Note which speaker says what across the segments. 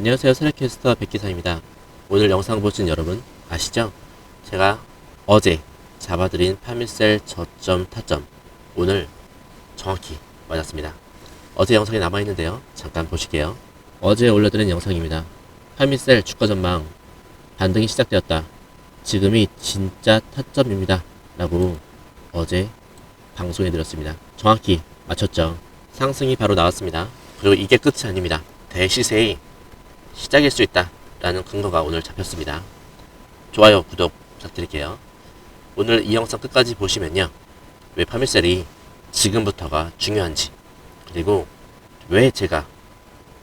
Speaker 1: 안녕하세요. 세레캐스터 백기사입니다. 오늘 영상 보신 여러분 아시죠? 제가 어제 잡아드린 파밀셀 저점 타점 오늘 정확히 맞았습니다. 어제 영상이 남아있는데요. 잠깐 보실게요. 어제 올려드린 영상입니다. 파밀셀 주가 전망 반등이 시작되었다. 지금이 진짜 타점입니다. 라고 어제 방송해 드렸습니다. 정확히 맞췄죠. 상승이 바로 나왔습니다. 그리고 이게 끝이 아닙니다. 대시세의 시작일 수 있다. 라는 근거가 오늘 잡혔습니다. 좋아요, 구독 부탁드릴게요. 오늘 이 영상 끝까지 보시면요. 왜 파밀셀이 지금부터가 중요한지, 그리고 왜 제가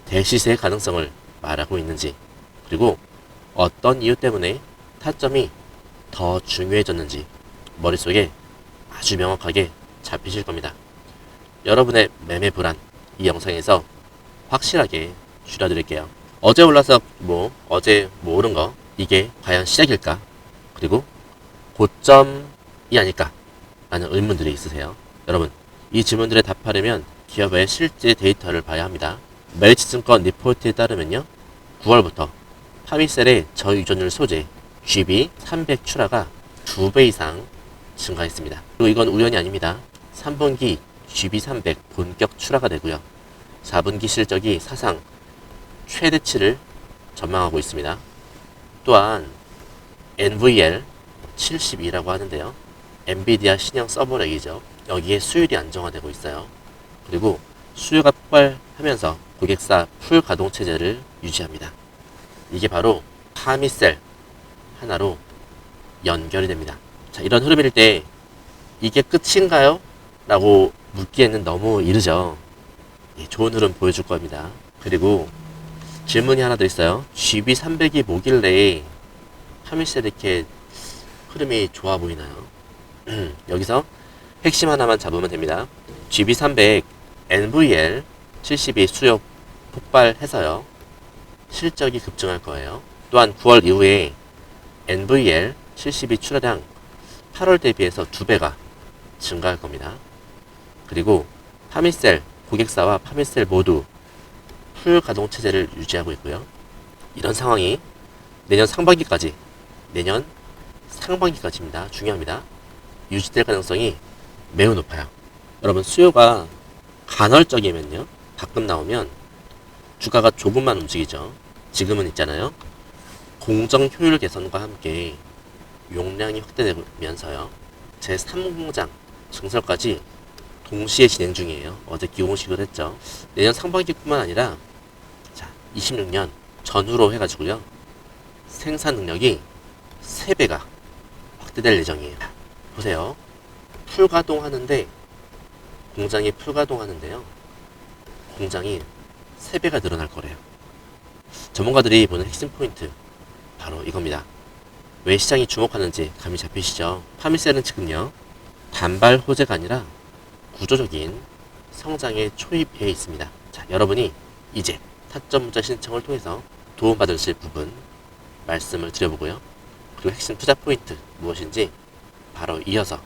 Speaker 1: 대시세의 가능성을 말하고 있는지, 그리고 어떤 이유 때문에 타점이 더 중요해졌는지 머릿속에 아주 명확하게 잡히실 겁니다. 여러분의 매매 불안 이 영상에서 확실하게 줄여드릴게요. 어제 올라서 뭐 어제 뭐 오른 거 이게 과연 시작일까? 그리고 고점이 아닐까? 라는 의문들이 있으세요. 여러분 이 질문들에 답하려면 기업의 실제 데이터를 봐야 합니다. 멜치증권 리포트에 따르면요 9월부터 파미셀의 저유전율 소재 GB 300 출하가 2배 이상 증가했습니다. 그리고 이건 우연이 아닙니다. 3분기 GB300 본격 출하가 되고요. 4분기 실적이 사상 최대치를 전망하고 있습니다. 또한 NVL 72라고 하는데요. 엔비디아 신형 서버렉이죠. 여기에 수율이 안정화되고 있어요. 그리고 수요가 폭발하면서 고객사 풀 가동 체제를 유지합니다. 이게 바로 파미셀 하나로 연결이 됩니다. 자, 이런 흐름일 때 이게 끝인가요? 라고 묻기에는 너무 이르죠. 예, 좋은 흐름 보여줄 겁니다. 그리고 질문이 하나 더 있어요. GB300이 뭐길래 파밀셀 이렇게 흐름이 좋아 보이나요? 여기서 핵심 하나만 잡으면 됩니다. GB300 NVL 72 수요 폭발해서요. 실적이 급증할 거예요. 또한 9월 이후에 NVL 72 출하량 8월 대비해서 2배가 증가할 겁니다. 그리고 파밀셀 고객사와 파밀셀 모두 풀 가동 체제를 유지하고 있고요. 이런 상황이 내년 상반기까지 내년 상반기까지입니다. 중요합니다. 유지될 가능성이 매우 높아요. 여러분 수요가 간헐적이면요. 가끔 나오면 주가가 조금만 움직이죠. 지금은 있잖아요. 공정 효율 개선과 함께 용량이 확대되면서요. 제 3공장 증설까지 동시에 진행 중이에요. 어제 기공식을 했죠. 내년 상반기뿐만 아니라 자 26년 전후로 해가지고요. 생산 능력이 3배가 확대될 예정이에요. 보세요. 풀가동 하는데 공장이 풀가동 하는데요. 공장이 3배가 늘어날 거래요. 전문가들이 보는 핵심 포인트 바로 이겁니다. 왜 시장이 주목하는지 감이 잡히시죠? 파밀셀은 지금요. 단발 호재가 아니라 구조적인 성장에 초입해 있습니다. 자, 여러분이 이제 타점 문자 신청을 통해서 도움받으실 부분 말씀을 드려보고요. 그리고 핵심 투자 포인트 무엇인지 바로 이어서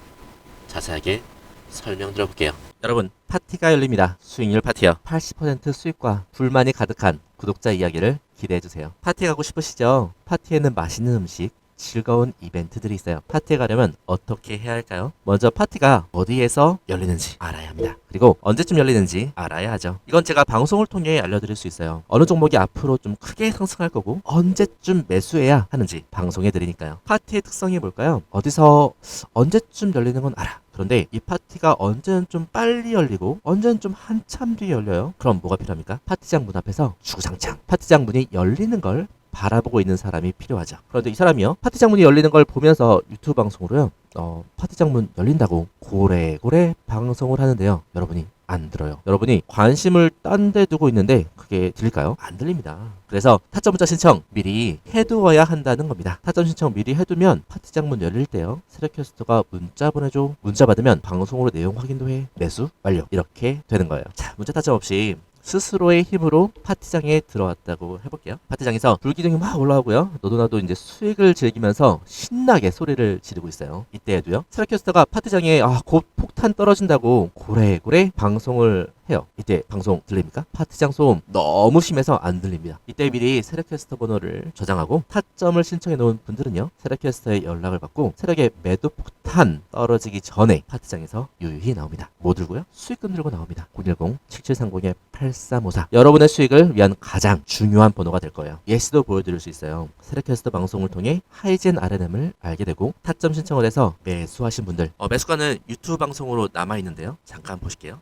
Speaker 1: 자세하게 설명드려 볼게요. 여러분, 파티가 열립니다. 수익률 파티요. 80% 수익과 불만이 가득한 구독자 이야기를 기대해 주세요. 파티 가고 싶으시죠? 파티에는 맛있는 음식, 즐거운 이벤트들이 있어요. 파티에 가려면 어떻게 해야 할까요? 먼저 파티가 어디에서 열리는지 알아야 합니다. 그리고 언제쯤 열리는지 알아야 하죠. 이건 제가 방송을 통해 알려드릴 수 있어요. 어느 종목이 앞으로 좀 크게 상승할 거고 언제쯤 매수해야 하는지 방송해 드리니까요. 파티의 특성이 뭘까요? 어디서 언제쯤 열리는 건 알아. 그런데 이 파티가 언제는 좀 빨리 열리고 언제는 좀 한참 뒤에 열려요. 그럼 뭐가 필요합니까? 파티장 문 앞에서 주구장창 파티장 문이 열리는 걸 바라보고 있는 사람이 필요하죠. 그런데 이 사람이요. 파티 장 문이 열리는 걸 보면서 유튜브 방송으로요. 어, 파티 장 문 열린다고 고래고래 방송을 하는데요. 여러분이 안 들어요. 여러분이 관심을 딴 데 두고 있는데 그게 들릴까요? 안 들립니다. 그래서 타점 문자 신청 미리 해두어야 한다는 겁니다. 타점 신청 미리 해두면 파티장 문 열릴 때요. 세력캐스터가 문자 보내줘. 문자 받으면 방송으로 내용 확인도 해. 매수 완료. 이렇게 되는 거예요. 자, 문자 타점 없이 스스로의 힘으로 파티장에 들어왔다고 해볼게요. 파티장에서 불기둥이 막 올라오고요. 너도 나도 이제 수익을 즐기면서 신나게 소리를 지르고 있어요. 이때에도요. 세라캐스터가 파티장에 아, 곧 폭탄 떨어진다고 고래고래 방송을
Speaker 2: 해요. 이때 방송 들립니까? 파트장 소음 너무 심해서 안 들립니다. 이때 미리 세력캐스터 번호를 저장하고 타점을 신청해 놓은 분들은요. 세력캐스터의 연락을 받고 세력의 매도 폭탄 떨어지기 전에 파트장에서 유유히 나옵니다. 뭐 들고요? 수익금 들고 나옵니다. 010-7730-8354 여러분의 수익을 위한 가장 중요한 번호가 될 거예요. 예시도 보여드릴 수 있어요. 세력캐스터 방송을 통해 하이젠 RNM을 알게 되고 타점 신청을 해서 매수하신 분들 어, 매수가는 유튜브 방송으로 남아있는데요. 잠깐 보실게요.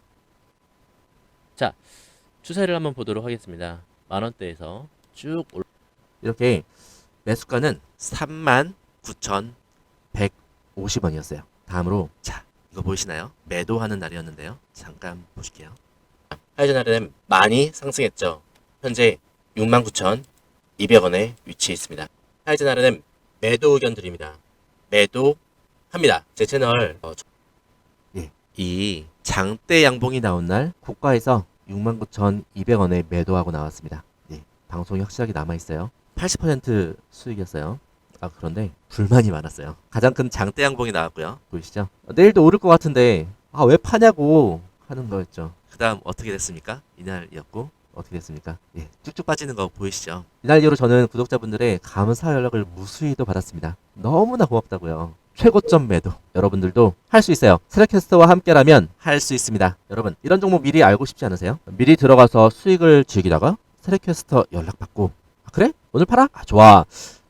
Speaker 1: 추세를 한번 보도록 하겠습니다. 만 원대에서 쭉 올.
Speaker 2: 이렇게 매수가는 39,150원이었어요. 다음으로 자 이거 보이시나요? 매도하는 날이었는데요. 잠깐 보실게요.
Speaker 1: 하이젠 RNM 많이 상승했죠. 현재 69,200원에 위치해 있습니다. 하이젠 RNM 매도 의견 드립니다. 매도합니다. 제 채널 어,
Speaker 2: 예, 이 장대 양봉이 나온 날 고가에서 69,200원에 매도하고 나왔습니다. 예, 방송이 확실하게 남아 있어요. 80% 수익이었어요. 아 그런데 불만이 많았어요. 가장 큰 장대 양봉이 나왔고요. 보이시죠? 어, 내일도 오를 것 같은데 아 왜 파냐고 하는 거였죠. 그다음 어떻게 됐습니까? 이날이었고 어떻게 됐습니까? 예, 쭉쭉 빠지는 거 보이시죠? 이날 이후로 저는 구독자분들의 감사 연락을 무수히도 받았습니다. 너무나 고맙다고요. 최고점 매도 여러분들도 할 수 있어요. 세력캐스터와 함께라면 할 수 있습니다. 여러분 이런 종목 미리 알고 싶지 않으세요? 미리 들어가서 수익을 즐기다가 세력캐스터 연락받고 아, 그래? 오늘 팔아? 아, 좋아.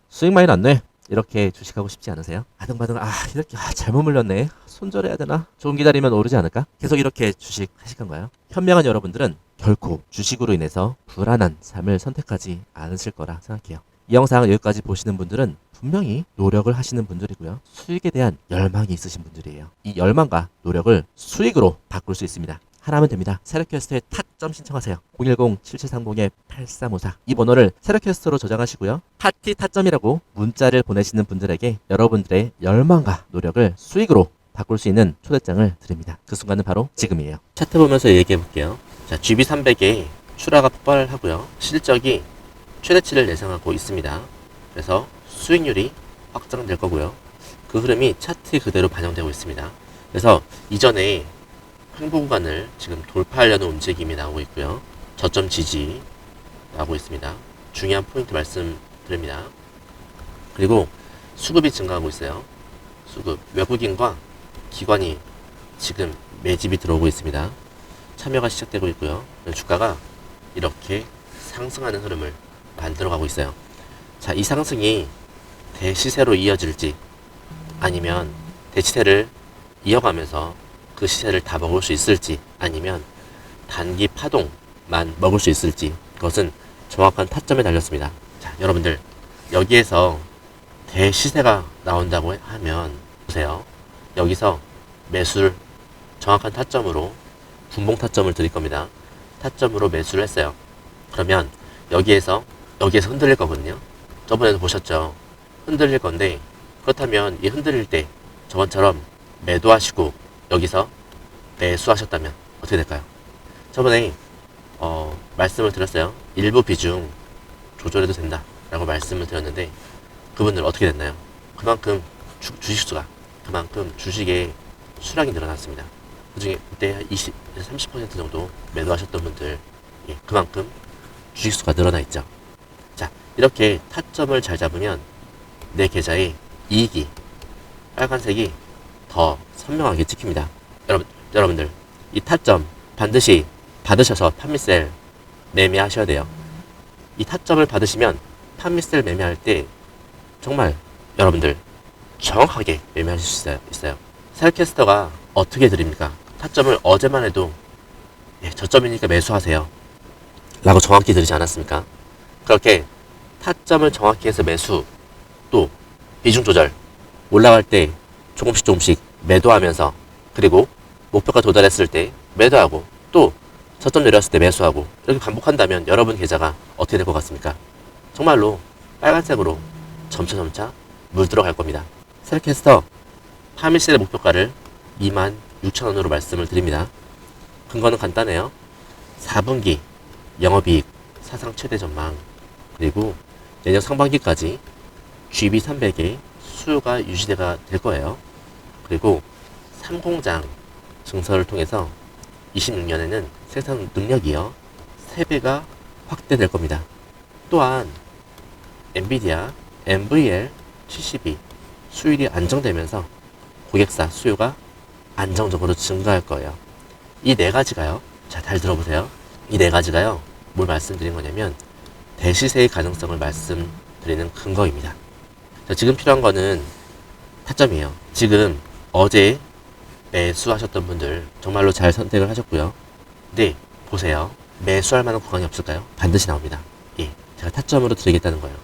Speaker 2: 수익 많이 났네. 이렇게 주식하고 싶지 않으세요? 아등바등 아 이렇게 아, 잘못 물렸네. 손절해야 되나? 조금 기다리면 오르지 않을까? 계속 이렇게 주식 하실 건가요? 현명한 여러분들은 결코 주식으로 인해서 불안한 삶을 선택하지 않으실 거라 생각해요. 이 영상 여기까지 보시는 분들은 분명히 노력을 하시는 분들이고요. 수익에 대한 열망이 있으신 분들이에요. 이 열망과 노력을 수익으로 바꿀 수 있습니다. 하나면 됩니다. 세력캐스터에 타점 신청하세요. 010-7730-8354 이 번호를 세력캐스터로 저장하시고요. 파티 타점이라고 문자를 보내시는 분들에게 여러분들의 열망과 노력을 수익으로 바꿀 수 있는 초대장을 드립니다. 그 순간은 바로 지금이에요.
Speaker 1: 차트 보면서 얘기해 볼게요. 자, GB300에 출하가 폭발하고요. 실적이 최대치를 예상하고 있습니다. 그래서 수익률이 확장될 거고요. 그 흐름이 차트 그대로 반영되고 있습니다. 그래서 이전에 횡보 구간을 지금 돌파하려는 움직임이 나오고 있고요. 저점 지지 나오고 있습니다. 중요한 포인트 말씀드립니다. 그리고 수급이 증가하고 있어요. 수급 외국인과 기관이 지금 매집이 들어오고 있습니다. 참여가 시작되고 있고요. 주가가 이렇게 상승하는 흐름을 만들어가고 있어요. 자, 이 상승이 대시세로 이어질지 아니면 대시세를 이어가면서 그 시세를 다 먹을 수 있을지 아니면 단기 파동만 먹을 수 있을지 그것은 정확한 타점에 달렸습니다. 자, 여러분들 여기에서 대시세가 나온다고 하면 보세요. 여기서 매수를 정확한 타점으로 분봉 타점을 드릴 겁니다. 타점으로 매수를 했어요. 그러면 여기에서 여기에서 흔들릴 거거든요. 저번에도 보셨죠? 흔들릴 건데 그렇다면 이 흔들릴 때 저번처럼 매도하시고 여기서 매수하셨다면 어떻게 될까요? 저번에 어, 말씀을 드렸어요. 일부 비중 조절해도 된다 라고 말씀을 드렸는데 그분들 어떻게 됐나요? 그만큼 주, 주식수가 그만큼 주식의 수량이 늘어났습니다. 그 중에 그때 20, 30% 정도 매도하셨던 분들 예, 그만큼 주식수가 늘어나 있죠. 자 이렇게 타점을 잘 잡으면 내 계좌에 이익이 빨간색이 더 선명하게 찍힙니다. 여러분, 여러분들 이 타점 반드시 받으셔서 판미셀 매매하셔야 돼요. 이 타점을 받으시면 판미셀 매매할 때 정말 여러분들 정확하게 매매하실 수. 있어요. 셀캐스터가 어떻게 드립니까? 타점을 어제만 해도 예, 저점이니까 매수하세요. 라고 정확히 드리지 않았습니까? 그렇게 타점을 정확히 해서 매수 또 비중 조절 올라갈 때 조금씩 조금씩 매도하면서 그리고 목표가 도달했을 때 매도하고 또 저점 내렸을 때 매수하고 이렇게 반복한다면 여러분 계좌가 어떻게 될 것 같습니까? 정말로 빨간색으로 점차점차 물들어갈 겁니다. 셀캐스터 파밀셀의 목표가를 2만 6천원으로 말씀을 드립니다. 근거는 간단해요. 4분기 영업이익 사상 최대 전망 그리고 내년 상반기까지 GB300의 수요가 유지가 될 거예요. 그리고 3공장 증설을 통해서 26년에는 생산 능력이요 3배가 확대될 겁니다. 또한 엔비디아 NVL 72 수율이 안정되면서 고객사 수요가 안정적으로 증가할 거예요. 이 네 가지가요. 자, 잘 들어보세요. 이 네 가지가요. 뭘 말씀드린 거냐면 대시세의 가능성을 말씀드리는 근거입니다. 자, 지금 필요한 거는 타점이에요. 지금 어제 매수하셨던 분들 정말로 잘 선택을 하셨고요. 네, 보세요. 매수할 만한 구간이 없을까요? 반드시 나옵니다. 예, 제가 타점으로 드리겠다는 거예요.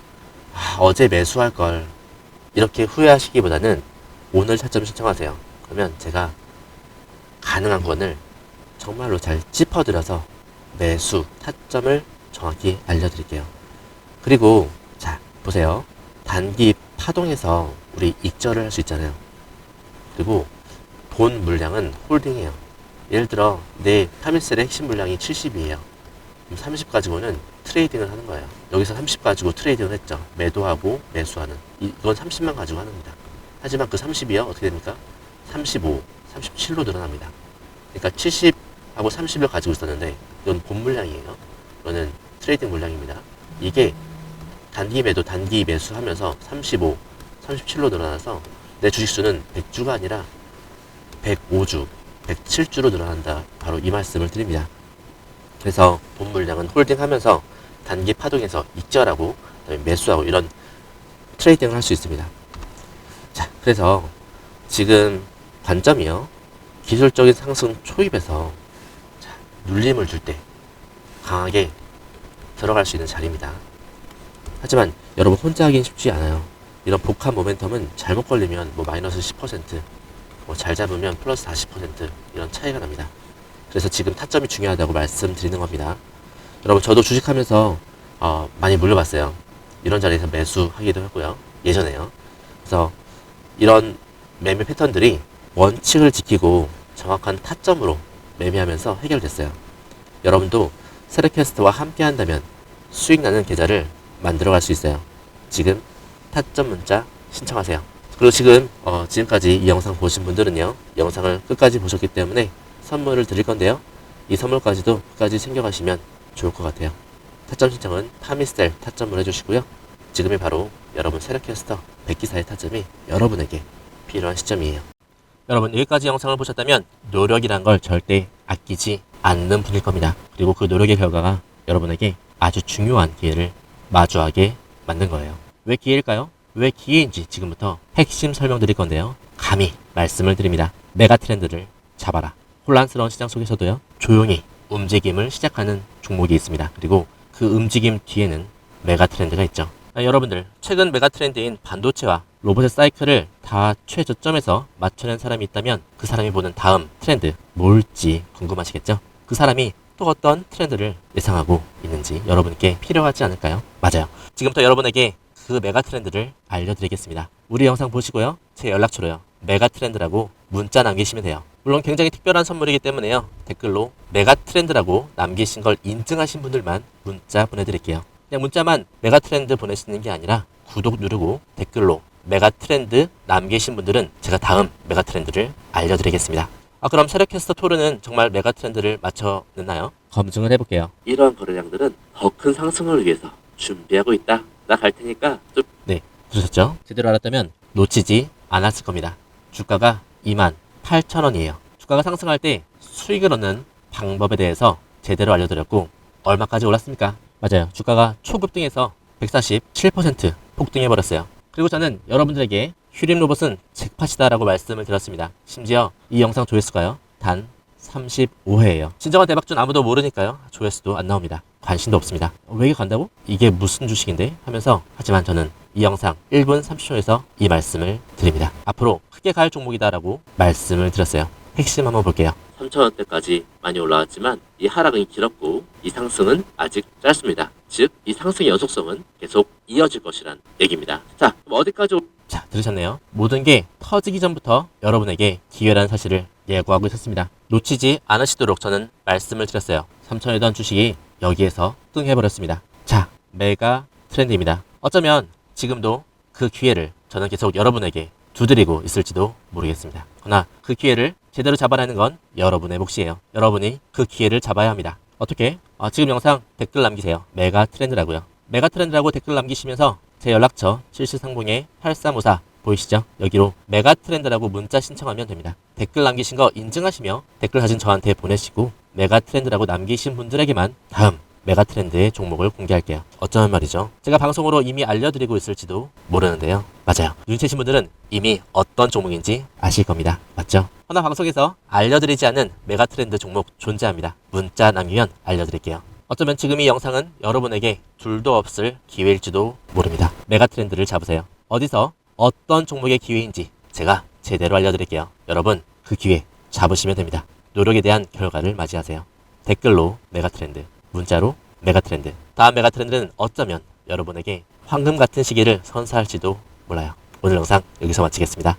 Speaker 1: 아, 어제 매수할 걸 이렇게 후회하시기보다는 오늘 타점 신청하세요. 그러면 제가 가능한 구간을 정말로 잘 짚어드려서 매수 타점을 정확히 알려드릴게요. 그리고 자 보세요. 단기 파동에서 우리 익절을 할 수 있잖아요. 그리고 본 물량은 홀딩이에요. 예를 들어 내 타밀셀의 핵심 물량이 70이에요. 그럼 30 가지고는 트레이딩을 하는 거예요. 여기서 30 가지고 트레이딩을 했죠. 매도하고 매수하는. 이- 이건 30만 가지고 하는 겁니다. 하지만 그 30이요 어떻게 됩니까? 35, 37로 늘어납니다. 그러니까 70하고 30을 가지고 있었는데 이건 본 물량이에요. 이거는 트레이딩 물량입니다. 이게 단기 매도, 단기 매수 하면서 35, 37로 늘어나서 내 주식수는 100주가 아니라 105주, 107주로 늘어난다. 바로 이 말씀을 드립니다. 그래서 본 물량은 홀딩하면서 단기 파동에서 익절하고 그다음에 매수하고 이런 트레이딩을 할 수 있습니다. 자, 그래서 지금 관점이요. 기술적인 상승 초입에서 자, 눌림을 줄 때 강하게 들어갈 수 있는 자리입니다. 하지만 여러분 혼자 하긴 쉽지 않아요. 이런 복합 모멘텀은 잘못 걸리면 뭐 마이너스 10%, 뭐 잘 잡으면 플러스 40% 이런 차이가 납니다. 그래서 지금 타점이 중요하다고 말씀드리는 겁니다. 여러분 저도 주식하면서 어, 많이 물려봤어요. 이런 자리에서 매수하기도 했고요. 예전에요. 그래서 이런 매매 패턴들이 원칙을 지키고 정확한 타점으로 매매하면서 해결됐어요. 여러분도 세레캐스트와 함께 한다면 수익 나는 계좌를 만들어 갈 수 있어요. 지금 타점 문자 신청하세요. 그리고 지금 어, 지금까지 이 영상 보신 분들은요. 영상을 끝까지 보셨기 때문에 선물을 드릴 건데요. 이 선물까지도 끝까지 챙겨가시면 좋을 것 같아요. 타점 신청은 파미셀 타점을 해주시고요. 지금이 바로 여러분 세력캐스터 백기사의 타점이 여러분에게 필요한 시점이에요. 여러분 여기까지 영상을 보셨다면 노력이란 걸 절대 아끼지 않는 분일 겁니다. 그리고 그 노력의 결과가 여러분에게 아주 중요한 기회를 마주하게 만든 거예요. 왜 기회일까요? 왜 기회인지 지금부터 핵심 설명드릴 건데요. 감히 말씀을 드립니다. 메가 트렌드를 잡아라. 혼란스러운 시장 속에서도요. 조용히 움직임을 시작하는 종목이 있습니다. 그리고 그 움직임 뒤에는 메가 트렌드가 있죠. 아, 여러분들 최근 메가 트렌드인 반도체와 로봇의 사이클을 다 최저점에서 맞춰낸 사람이 있다면 그 사람이 보는 다음 트렌드 뭘지 궁금하시겠죠? 그 사람이 또 어떤 트렌드를 예상하고 있는지 여러분께 필요하지 않을까요? 맞아요. 지금부터 여러분에게 그 메가 트렌드를 알려드리겠습니다. 우리 영상 보시고요. 제 연락처로요. 메가 트렌드라고 문자 남기시면 돼요. 물론 굉장히 특별한 선물이기 때문에요. 댓글로 메가 트렌드라고 남기신 걸 인증하신 분들만 문자 보내드릴게요. 그냥 문자만 메가 트렌드 보내시는 게 아니라 구독 누르고 댓글로 메가 트렌드 남기신 분들은 제가 다음 메가 트렌드를 알려드리겠습니다. 아 그럼 세력캐스터 토르는 정말 메가 트렌드를 맞춰냈나요? 검증을 해볼게요. 이러한 거래량들은 더 큰 상승을 위해서 준비하고 있다. 나 갈 테니까 좀... 네, 들으셨죠? 제대로 알았다면 놓치지 않았을 겁니다. 주가가 2만 8천 원이에요. 주가가 상승할 때 수익을 얻는 방법에 대해서 제대로 알려드렸고 얼마까지 올랐습니까? 맞아요. 주가가 초급등에서 147% 폭등해버렸어요. 그리고 저는 여러분들에게 휴림 로봇은 잭팟이다라고 말씀을 드렸습니다. 심지어 이 영상 조회수가요. 단 35회예요. 진정한 대박준 아무도 모르니까요. 조회수도 안 나옵니다. 관심도 없습니다. 왜 이게 간다고? 이게 무슨 주식인데? 하면서 하지만 저는 이 영상 1분 30초에서 이 말씀을 드립니다. 앞으로 크게 갈 종목이다라고 말씀을 드렸어요. 핵심 한번 볼게요. 3천원대까지 많이 올라왔지만 이 하락은 길었고 이 상승은 아직 짧습니다. 즉 이 상승의 연속성은 계속 이어질 것이란 얘기입니다. 자, 그럼 어디까지 올... 자, 들으셨네요. 모든 게 터지기 전부터 여러분에게 기회라는 사실을 예고하고 있었습니다. 놓치지 않으시도록 저는 말씀을 드렸어요. 3천이던 주식이 여기에서 뚱해버렸습니다. 자, 메가 트렌드입니다. 어쩌면 지금도 그 기회를 저는 계속 여러분에게 두드리고 있을지도 모르겠습니다. 그러나 그 기회를 제대로 잡아내는 건 여러분의 몫이에요. 여러분이 그 기회를 잡아야 합니다. 어떻게? 아, 지금 영상 댓글 남기세요. 메가 트렌드라고요. 메가 트렌드라고 댓글 남기시면서 제 연락처 실시상봉에 8354 보이시죠? 여기로 메가 트렌드라고 문자 신청하면 됩니다. 댓글 남기신 거 인증하시며 댓글 사진 저한테 보내시고 메가 트렌드라고 남기신 분들에게만 다음 메가 트렌드의 종목을 공개할게요. 어쩌면 말이죠. 제가 방송으로 이미 알려드리고 있을지도 모르는데요. 맞아요. 눈치채신 분들은 이미 어떤 종목인지 아실 겁니다. 맞죠? 허나 방송에서 알려드리지 않은 메가 트렌드 종목 존재합니다. 문자 남기면 알려드릴게요. 어쩌면 지금 이 영상은 여러분에게 둘도 없을 기회일지도 모릅니다. 메가 트렌드를 잡으세요. 어디서 어떤 종목의 기회인지 제가 제대로 알려드릴게요. 여러분 그 기회 잡으시면 됩니다. 노력에 대한 결과를 맞이하세요. 댓글로 메가 트렌드, 문자로 메가 트렌드. 다음 메가 트렌드는 어쩌면 여러분에게 황금 같은 시기를 선사할지도 몰라요. 오늘 영상 여기서 마치겠습니다.